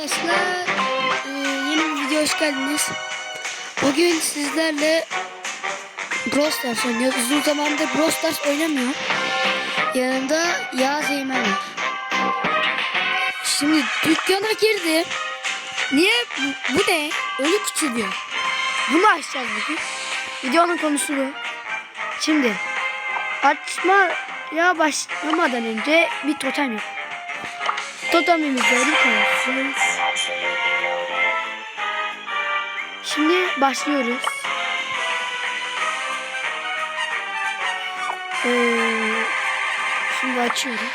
arkadaşlar. Ee, yeni bir video hoş geldiniz. Bugün sizlerle Brawl Stars oynuyoruz. Uzun zamandır Brawl Stars oynamıyor. Yanımda Yağız Eymen var. Şimdi dükkana girdi. Niye? Bu, bu ne? Ölü küçülüyor. Bunu açacağız bugün. Videonun konusu bu. Şimdi açmaya başlamadan önce bir totem yap. Totemimizleri koyuyoruz. Şimdi başlıyoruz. Ee, şimdi açıyorum.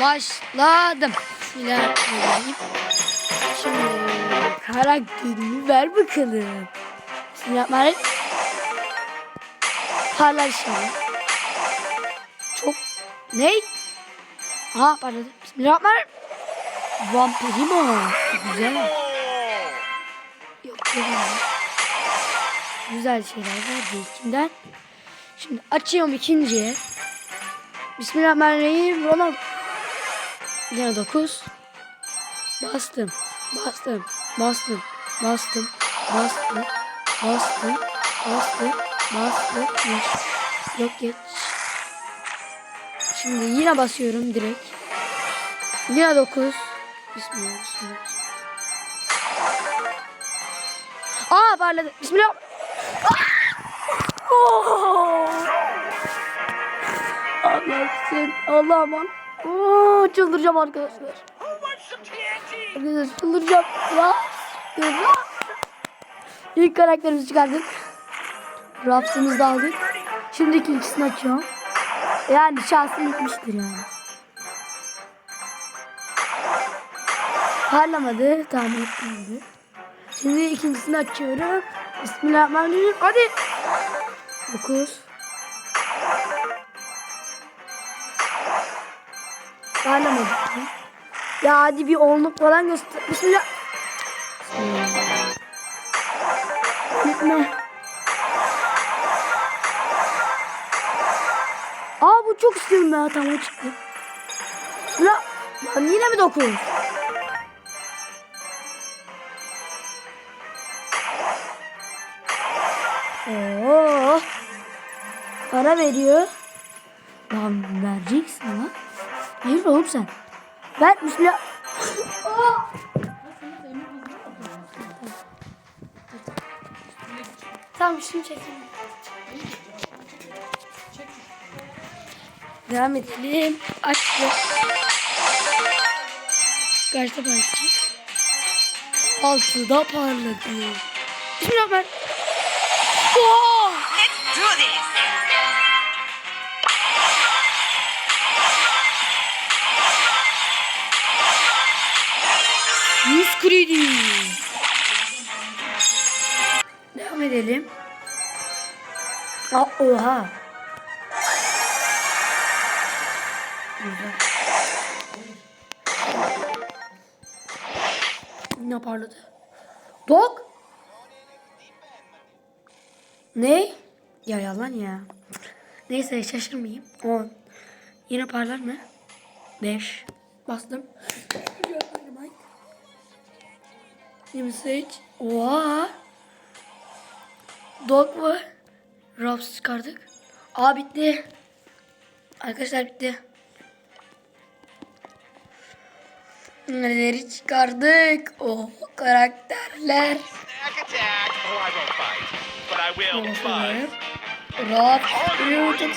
Başladım. Bismillahirrahmanirrahim. Şimdi karakterimi ver bakalım. Bismillahirrahmanirrahim. Parlar inşallah. Çok ne? Aha parladı. Bismillahirrahmanirrahim. Vampirimo. Güzel. Yok yok. Güzel şeyler var ilkinden. Şimdi açıyorum ikinciye. Bismillahirrahmanirrahim. Ronald. Yine 9. Bastım. Bastım. Bastım. Bastım. Bastım. Bastım. Bastım. Bastım. Geç. Yok geç. Şimdi yine basıyorum direkt. Yine 9. Bismillah. Bismillah. Aa parladı. Bismillah. Oh! Allah sen Allah aman. Oo, çıldıracağım arkadaşlar. Arkadaşlar çıldıracağım. Ya. İlk karakterimizi çıkardık. Rapsımızı da aldık. Şimdi ikincisini açıyorum. Yani şansım bitmiştir yani. Parlamadı. Tamam etmedi. Şimdi ikincisini açıyorum. Bismillahirrahmanirrahim. Hadi. 9. Parlamadı. Ya hadi bir onluk falan göster. Bismillah. Bismillah. Gitme. İstiyorum. Tamam o çıktı. Bismillah. Lan yine mi 9? Oo. Para veriyor. Lan vereceksin lan. Hayır oğlum sen. Ver bismillah. Aa! Tamam şunu çekeyim. Devam edelim. Açtı. Kaçta başlayacak? Altıda parladı. Bismillah. Oh! Let's do this. Yüz kredi. Devam edelim. Aa, oha. Ne parladı? Dog? Ne? Ya yalan ya. Neyse şaşırmayayım. 10. Yine parlar mı? 5. Bastım. 28. Oha. Dog mu? Robs çıkardık. Aa bitti. Arkadaşlar bitti. Neleri çıkardık? Oh karakterler. Evet. Rahat yürüyorduk.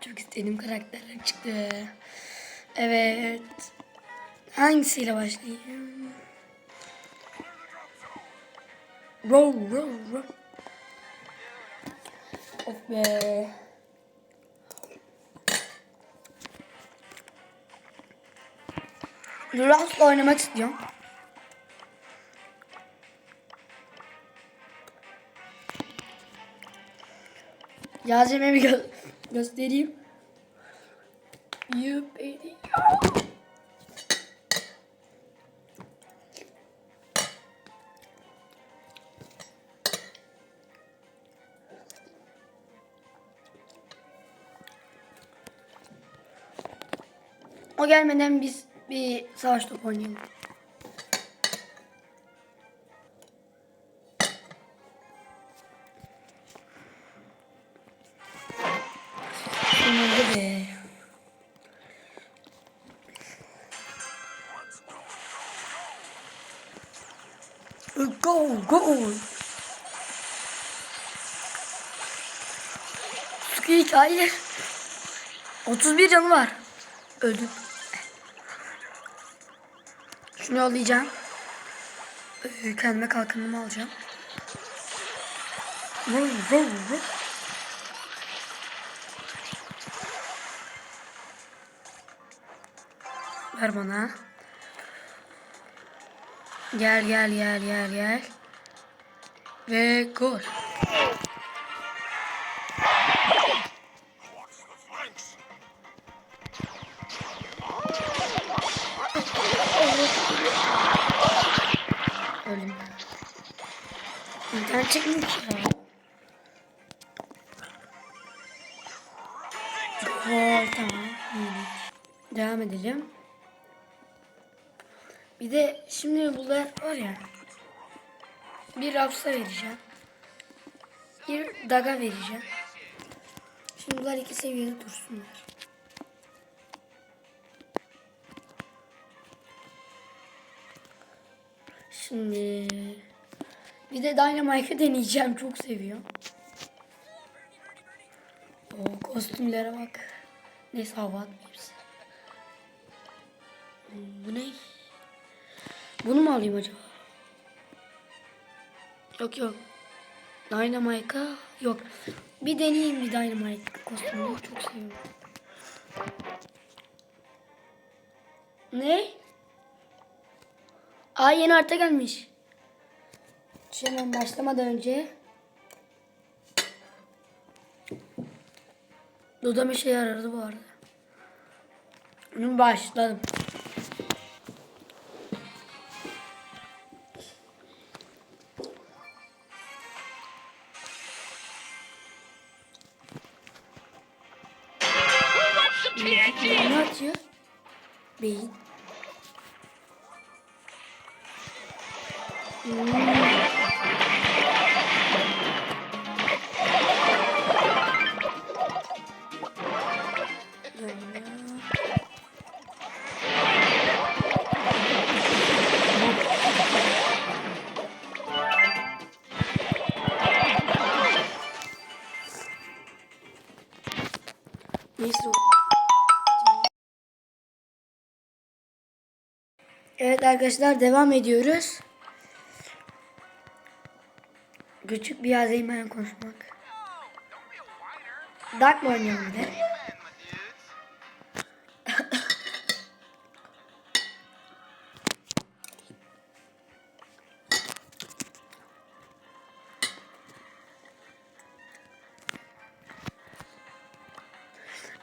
Çok istediğim karakterler çıktı. Evet. Hangisiyle başlayayım? Roll roll roll. Of be. Rust'la oynamak istiyorum. Yazımı bir gö göstereyim. You baby. O gelmeden biz bir savaş topu oynayalım. Sonunda be. Go go. Squeak hayır. 31 canı var. Öldüm. Şunu yollayacağım. Ee, kendime kalkanımı alacağım. Vur, vur, vur. Ver bana. Gel gel gel gel gel. Ve gol. İnternet çekmiyor ki ya. Gol tamam. iyiydik. Devam edelim. Bir de şimdi burada var ya. Bir Raps'a vereceğim. Bir Daga vereceğim. Şimdi bunlar iki seviyede dursunlar. Şimdi bir de Dynamite'ı deneyeceğim. Çok seviyorum. O kostümlere bak. Neyse hava atmayayım. Hmm, Bu ne? Bunu mu alayım acaba? Yok yok. Dynamite'a yok. Bir deneyeyim bir Dynamite kostümünü. Çok seviyorum. Ne? Aa yeni harita gelmiş. Hemen başlamadan önce Dodam işe yaradı bu arada. Şimdi başladım. Ne atıyor? Beyin. Neyse. Arkadaşlar devam ediyoruz. Küçük bir yazayım ben konuşmak. Dark mı oynayalım bir de?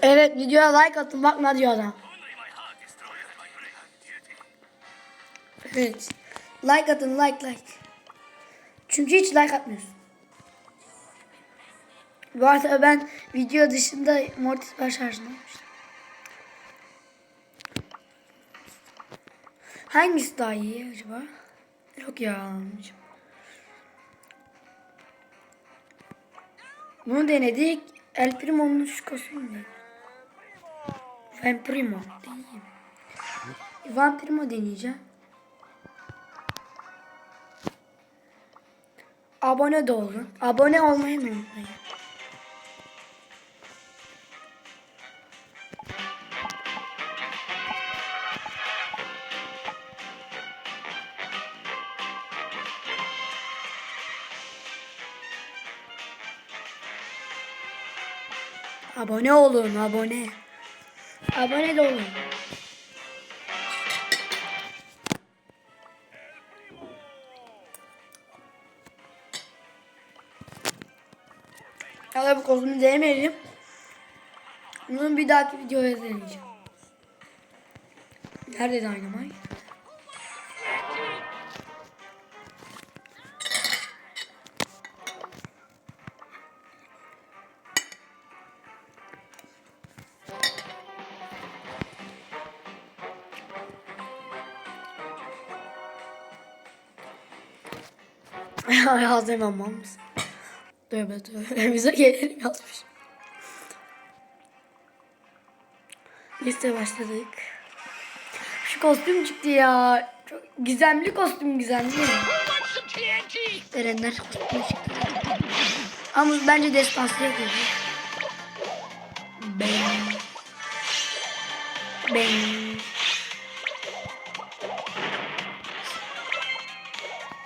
Evet videoya like atın bak ne diyor adam. Evet. Like atın like like. Çünkü hiç like atmıyorsun. Bu arada ben video dışında Mortis baş almıştım. Hangisi daha iyi acaba? Yok ya almışım. Bunu denedik. El Primo'nun kostümü değil. Van Primo değil. Van Primo deneyeceğim. Abone de olun. Abone olmayı unutmayın. Abone olun, abone. Abone de olun. Ya da bu kozumu denemeyelim. Bunu bir dahaki videoya deneyeceğim. Nerede Dynamite? Ağzına mamamız. Tövbe tövbe. Bize gelelim yazmış. Liste başladık. Şu kostüm çıktı ya. Çok gizemli kostüm gizemli. Erenler kostümü çıktı. Ama bence destansıya geliyor. Ben. Ben.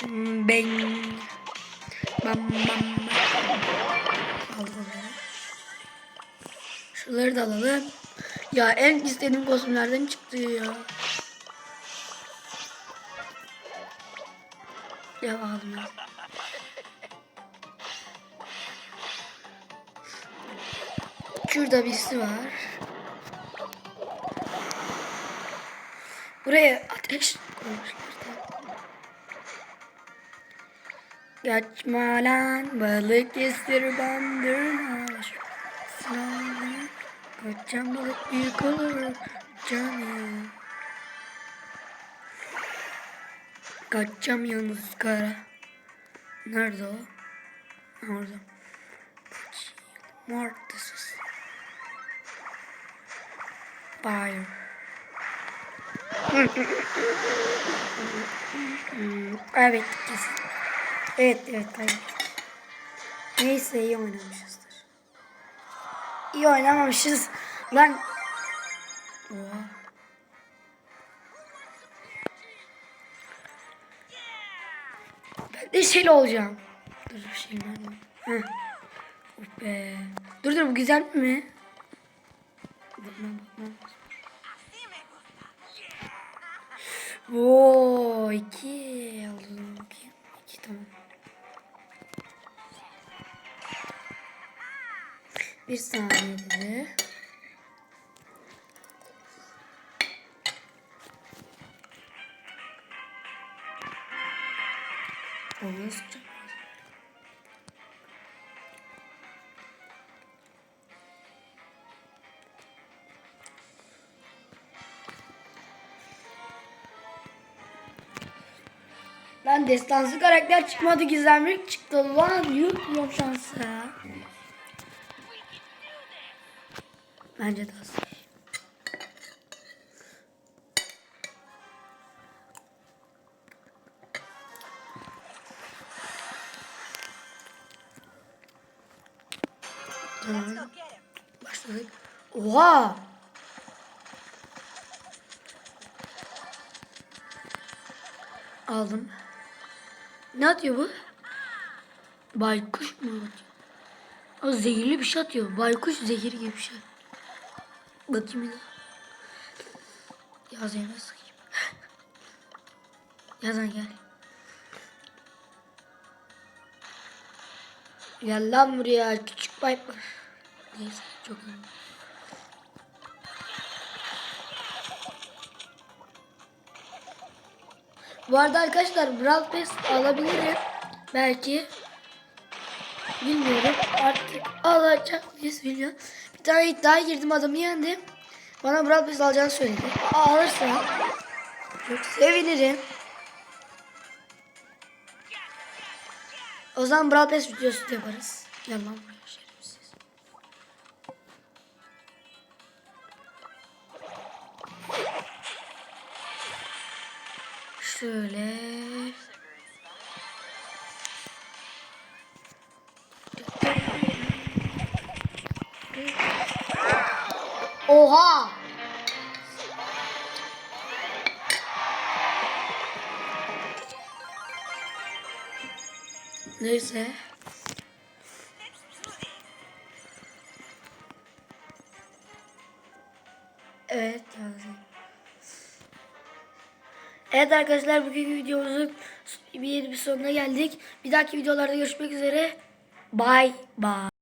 Hmm, Ben. Bam bam. Onları. Şunları da alalım. Ya en istediğim kostümlerden çıktı ya. Ya aldım ya. Şurada birisi var. Buraya ateş koymuşlar Kaçma lan balık kestir bandırma. Sınavı kaçacağım balık büyük olur canım. Kaçacağım yalnız kara. Nerede o? Orada. Mortis. Fire. Evet kesin. Evet evet kaybettik. Neyse iyi oynamışızdır. İyi oynamamışız. Lan. Oha. Ben de şeyle olacağım. Dur şey nerede? Heh. Oh be. Dur dur bu güzel mi? Bakmam bakmam. Oo iki aldım Bir saniye dedi. Lan destansı karakter çıkmadı gizemlik çıktı lan yutmuyorum şansı. Bence de az. Tamam. Başladık. Oha! Aldım. Ne atıyor bu? Baykuş mu atıyor? O zehirli bir şey atıyor. Baykuş zehir gibi bir şey. Bakayım daha. Yaz yerine sıkayım. Yazan gel. Gel lan buraya. Küçük Piper. Neyse çok önemli. Bu arada arkadaşlar Brawl Pass alabilirim. Belki. Bilmiyorum. Artık alacak mıyız bilmiyorum. Bir tane iddiaya girdim adamı yendim. Bana Brawl Pass alacağını söyledi. Alırsa çok sevinirim. O zaman Brawl Pass videosu yaparız. Yalan şerefsiz. Şöyle. Oha! Neyse. Evet yazayım. Evet arkadaşlar bugünkü videomuzun bir, bir sonuna geldik. Bir dahaki videolarda görüşmek üzere. Bye bye.